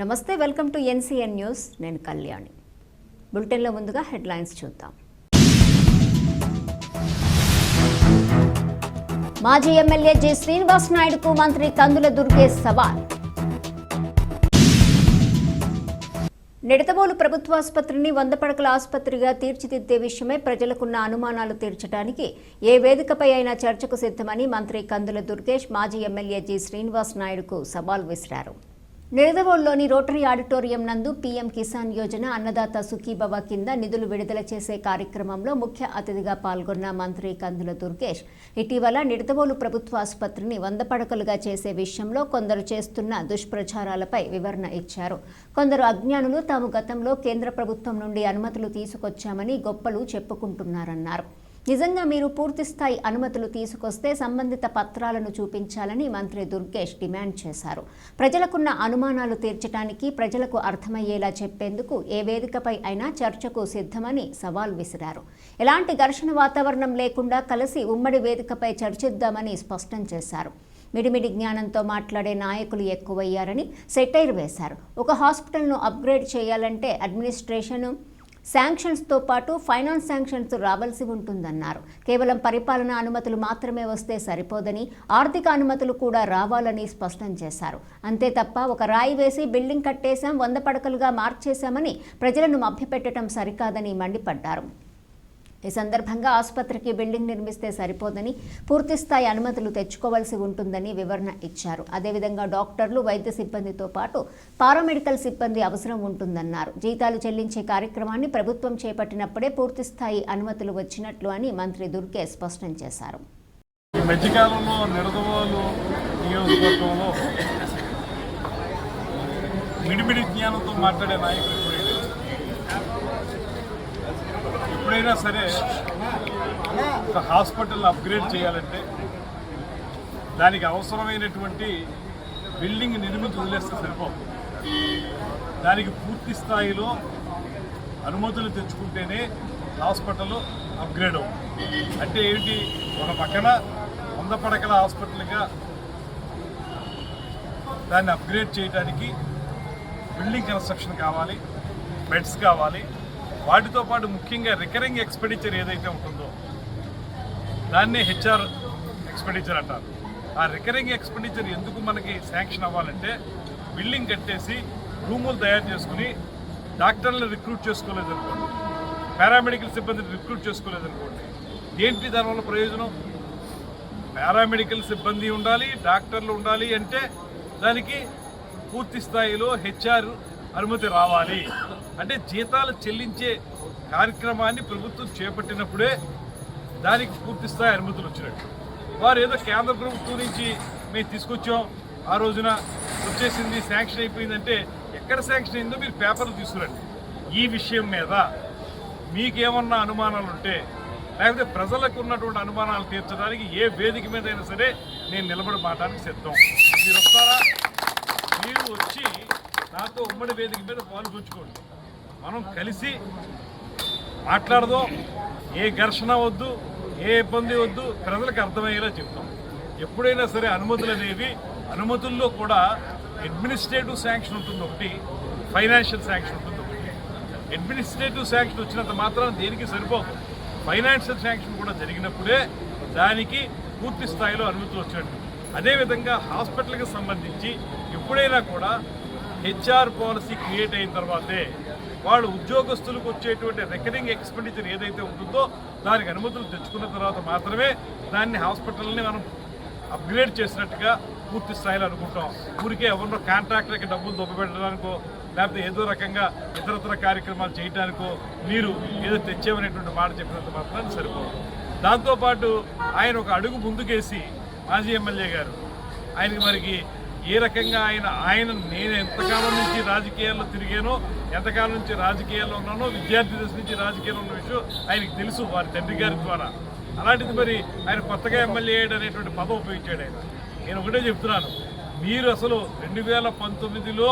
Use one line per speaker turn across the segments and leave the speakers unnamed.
నమస్తే welcome to NCN news. నేను కళ్యాణి. బులెటిన్లో ముందుగా హెడ్లైన్స్ చూద్దాం. మాజీ ఎమ్మెల్యే జి. శ్రీనివాస్ నాయుడుకు మంత్రి కందుల దుర్గేష్ సవాల్. నిడతబోలు ప్రభుత్వాసుపత్రిని వంద పడకల ఆసుపత్రిగా తీర్చిదిద్దే విషయమై ప్రజలకున్న అనుమానాలు తీర్చడానికి ఏ వేదికపై అయినా చర్చకు సిద్ధమని మంత్రి కందుల దుర్గేష్ మాజీ ఎమ్మెల్యే జి. శ్రీనివాస్ నాయుడుకు సవాల్ విసిరారు. నిడదవోలులోని రోటరీ ఆడిటోరియం నందు పీఎం కిసాన్ యోజన అన్నదాత సుఖీభవ కింద నిధులు విడుదల చేసే కార్యక్రమంలో ముఖ్య అతిథిగా పాల్గొన్న మంత్రి కందుల దుర్గేష్. ఇటీవల నిడదవోలు ప్రభుత్వ ఆసుపత్రిని వంద పడకలుగా చేసే విషయంలో కొందరు చేస్తున్న దుష్ప్రచారాలపై వివరణ ఇచ్చారు. కొందరు అజ్ఞానులు తాము గతంలో కేంద్ర ప్రభుత్వం నుండి అనుమతులు తీసుకొచ్చామని గొప్పలు చెప్పుకుంటున్నారన్నారు. నిజంగా మీరు పూర్తిస్థాయి అనుమతులు తీసుకొస్తే సంబంధిత పత్రాలను చూపించాలని మంత్రి దుర్గేష్ డిమాండ్ చేశారు. ప్రజలకున్న అనుమానాలు తీర్చడానికి ప్రజలకు అర్థమయ్యేలా చెప్పేందుకు ఏ వేదికపై అయినా చర్చకు సిద్ధమని సవాల్ విసిరారు. ఎలాంటి ఘర్షణ వాతావరణం లేకుండా కలిసి ఉమ్మడి వేదికపై చర్చిద్దామని స్పష్టం చేశారు. మిడిమిడి జ్ఞానంతో మాట్లాడే నాయకులు ఎక్కువయ్యారని సెటైర్ వేశారు. ఒక హాస్పిటల్ను అప్గ్రేడ్ చేయాలంటే అడ్మినిస్ట్రేషన్ శాంక్షన్స్తో పాటు ఫైనాన్స్ శాంక్షన్స్ రావాల్సి ఉంటుందన్నారు. కేవలం పరిపాలనా అనుమతులు మాత్రమే వస్తే సరిపోదని ఆర్థిక అనుమతులు కూడా రావాలని స్పష్టం చేశారు. అంతే తప్ప ఒక రాయి వేసి బిల్డింగ్ కట్టేశాం వంద పడకలుగా మార్చేశామని ప్రజలను మభ్యపెట్టడం సరికాదని మండిపడ్డారు. ఈ సందర్భంగా ఆసుపత్రికి బిల్డింగ్ నిర్మిస్తే సరిపోదని పూర్తిస్థాయి అనుమతులు తెచ్చుకోవాల్సి ఉంటుందని వివరణ ఇచ్చారు. అదేవిధంగా డాక్టర్లు వైద్య సిబ్బందితో పాటు పారామెడికల్ సిబ్బంది అవసరం ఉంటుందన్నారు. జీతాలు చెల్లించే కార్యక్రమాన్ని ప్రభుత్వం చేపట్టినప్పుడే పూర్తిస్థాయి అనుమతులు వచ్చినట్లు అని మంత్రి దుర్గే స్పష్టం చేశారు.
మిడిమిడి జ్ఞానంతో మాట్లాడే నాయకులు ఏదైనా సరే ఒక హాస్పిటల్ అప్గ్రేడ్ చేయాలంటే దానికి అవసరమైనటువంటి బిల్డింగ్ నిర్మితి వదిలేస్తే సరిపోదు. దానికి పూర్తి స్థాయిలో అనుమతులు తెచ్చుకుంటేనే హాస్పిటల్ అప్గ్రేడ్ అవుతుంది. అంటే ఏంటి ఒక పక్కన వంద పడకల హాస్పిటల్గా దాన్ని అప్గ్రేడ్ చేయడానికి బిల్డింగ్ కన్స్ట్రక్షన్ కావాలి బెడ్స్ కావాలి వాటితో పాటు ముఖ్యంగా రికరింగ్ ఎక్స్పెండిచర్ ఏదైతే ఉంటుందో దాన్నే హెచ్ఆర్ ఎక్స్పెండిచర్ అంటారు. ఆ రికరింగ్ ఎక్స్పెండిచర్ ఎందుకు మనకి శాంక్షన్ అవ్వాలంటే బిల్డింగ్ కట్టేసి రూములు తయారు చేసుకుని డాక్టర్లను రిక్రూట్ చేసుకోలేదనుకోండి పారామెడికల్ సిబ్బందిని రిక్రూట్ చేసుకోలేదనుకోండి ఏంటి దానివల్ల ప్రయోజనం? పారామెడికల్ సిబ్బంది ఉండాలి డాక్టర్లు ఉండాలి అంటే దానికి పూర్తి స్థాయిలో హెచ్ఆర్ అనుమతి రావాలి. అంటే జీతాలు చెల్లించే కార్యక్రమాన్ని ప్రభుత్వం చేపట్టినప్పుడే దానికి పూర్తి స్థాయి అనుమతులు వచ్చినట్టు. వారు ఏదో కేంద్ర ప్రభుత్వం నుంచి మేము తీసుకొచ్చాం ఆ రోజున వచ్చేసింది శాంక్షన్ అయిపోయిందంటే ఎక్కడ శాంక్షన్ అయిందో మీరు పేపర్లు తీసుకురండి. ఈ విషయం మీద మీకేమన్నా అనుమానాలు ఉంటే లేకపోతే ప్రజలకు ఉన్నటువంటి అనుమానాలు తీర్చడానికి ఏ వేదిక మీద అయినా సరే నేను నిలబడి మాట్లాడానికి సిద్ధం. మీరు వస్తారా మీరు వచ్చి నాతో ఉమ్మడి వేదిక మీద పాల్గొంచుకోండి మనం కలిసి మాట్లాడదాం ఏ ఘర్షణ వద్దు ఏ ఇబ్బంది వద్దు ప్రజలకు అర్థమయ్యేలా చెప్తాం. ఎప్పుడైనా సరే అనుమతులు అనేవి అనుమతుల్లో కూడా అడ్మినిస్ట్రేటివ్ శాంక్షన్ ఉంటుంది ఒకటి ఫైనాన్షియల్ శాంక్షన్ ఉంటుంది ఒకటి. అడ్మినిస్ట్రేటివ్ శాంక్షన్ వచ్చినంత మాత్రం దేనికి సరిపోదు. ఫైనాన్షియల్ శాంక్షన్ కూడా జరిగినప్పుడే దానికి పూర్తి స్థాయిలో అనుమతులు వచ్చినట్టు అదేవిధంగా హాస్పిటల్కి సంబంధించి ఎప్పుడైనా కూడా హెచ్ఆర్ పాలసీ క్రియేట్ అయిన తర్వాతే వాళ్ళు ఉద్యోగస్తులకు వచ్చేటువంటి రికరింగ్ ఎక్స్పెండిచర్ ఏదైతే ఉంటుందో దానికి అనుమతులు తెచ్చుకున్న తర్వాత మాత్రమే దాన్ని హాస్పిటల్ని మనం అప్గ్రేడ్ చేసినట్టుగా పూర్తి స్థాయిలో అనుకుంటాం. ఊరికే ఎవరినో కాంట్రాక్టర్కి డబ్బులు దొబ్బపెట్టడానికో లేకపోతే ఏదో రకంగా ఇతరతర కార్యక్రమాలు చేయడానికో మీరు ఏదో తెచ్చేవనేటువంటి మాట చెప్పినంత మాత్రాన్ని సరిపోదు. దాంతోపాటు ఆయన ఒక అడుగు ముందుకేసి మాజీ ఎమ్మెల్యే గారు ఆయనకి మరికి ఏ రకంగా ఆయన ఆయన నేను ఎంతకాలం నుంచి రాజకీయాల్లో తిరిగానో ఎంతకాలం నుంచి రాజకీయాల్లో ఉన్నానో విద్యార్థి దశ నుంచి రాజకీయాల్లో ఉన్న విషయం ఆయనకి తెలుసు వారి తండ్రి గారి ద్వారా. అలాంటిది మరి ఆయన కొత్తగా ఎమ్మెల్యే అయ్యాడు అనేటువంటి పదం ఉపయోగించాడు ఆయన. నేను ఒకటే చెప్తున్నాను మీరు అసలు రెండు వేల పంతొమ్మిదిలో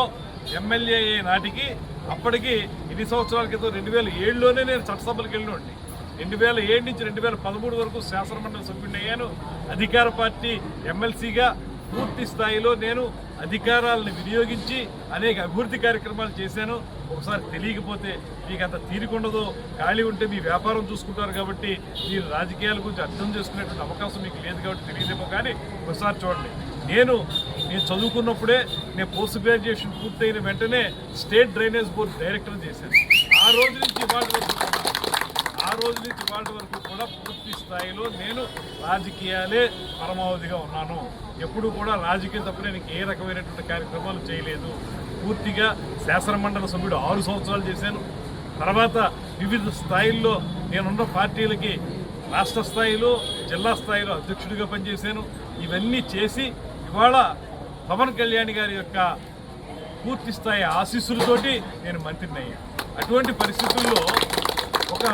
ఎమ్మెల్యే అయ్యే నాటికి అప్పటికి ఎన్ని సంవత్సరాల క్రితం రెండు వేల ఏడులోనే నేను చట్టసభలకు వెళ్ళినండి రెండు వేల ఏడు నుంచి రెండు వేల పదమూడు వరకు శాసనమండలి సభ్యుడిని అయ్యాను. అధికార పార్టీ ఎమ్మెల్సీగా పూర్తి స్థాయిలో నేను అధికారాలను వినియోగించి అనేక అభివృద్ధి కార్యక్రమాలు చేశాను. ఒకసారి తెలియకపోతే మీకు అంత తీరికుండదు ఖాళీ ఉంటే మీ వ్యాపారం చూసుకుంటారు కాబట్టి మీరు రాజకీయాల గురించి అర్థం చేసుకునేటువంటి అవకాశం మీకు లేదు కాబట్టి తెలియదేమో కానీ ఒకసారి చూడండి. నేను నేను చదువుకున్నప్పుడే నేను పోస్ట్ గ్రాడ్యుయేషన్ పూర్తయిన వెంటనే స్టేట్ డ్రైనేజ్ బోర్డు డైరెక్టర్ చేశాను. ఆ రోజు నుంచి ఇవాళ రోజు నుంచి వాళ్ళ వరకు కూడా పూర్తి స్థాయిలో నేను రాజకీయాలే పరమావధిగా ఉన్నాను. ఎప్పుడు కూడా రాజకీయం తప్ప నేను ఏ రకమైనటువంటి కార్యక్రమాలు చేయలేదు. పూర్తిగా శాసనమండలి సభ్యుడు ఆరు సంవత్సరాలు చేశాను. తర్వాత వివిధ స్థాయిల్లో నేనున్న పార్టీలకి రాష్ట్ర స్థాయిలో జిల్లా స్థాయిలో అధ్యక్షుడిగా పనిచేశాను. ఇవన్నీ చేసి ఇవాళ పవన్ కళ్యాణ్ గారి యొక్క పూర్తి స్థాయి ఆశీస్సులతోటి నేను మంత్రిని అయ్యాను. అటువంటి పరిస్థితుల్లో ఒక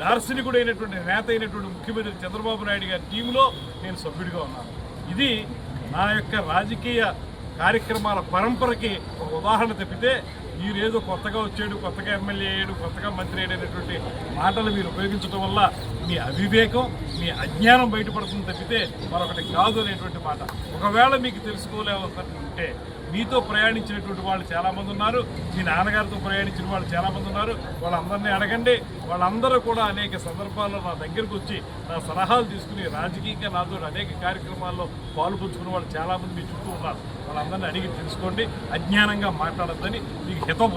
దార్శనికుడైనటువంటి నేత అయినటువంటి ముఖ్యమంత్రి చంద్రబాబు నాయుడు గారి టీంలో నేను సభ్యుడిగా ఉన్నాను. ఇది నా యొక్క రాజకీయ కార్యక్రమాల పరంపరకి ఒక ఉదాహరణ తప్పితే మీరేదో కొత్తగా వచ్చాడు కొత్తగా ఎమ్మెల్యే అయ్యాడు కొత్తగా మంత్రి అయ్యాడు అనేటువంటి మాటలు మీరు ఉపయోగించడం వల్ల మీ అవివేకం మీ అజ్ఞానం బయటపడుతుంది తప్పితే మరొకటి కాదు అనేటువంటి మాట. ఒకవేళ మీకు తెలుసుకోలేకుంటే మీతో ప్రయాణించినటువంటి వాళ్ళు చాలామంది ఉన్నారు మీ నాన్నగారితో ప్రయాణించిన వాళ్ళు చాలామంది ఉన్నారు. వాళ్ళందరినీ అడగండి. వాళ్ళందరూ కూడా అనేక సందర్భాల్లో నా దగ్గరకు వచ్చి నా సలహాలు తీసుకుని రాజకీయంగా నాతో అనేక కార్యక్రమాల్లో పాల్పంచుకున్న వాళ్ళు చాలామంది మీ చుట్టూ ఉన్నారు. వాళ్ళందరినీ అడిగి తెలుసుకోండి. అజ్ఞానంగా మాట్లాడద్దని మీకు హితవు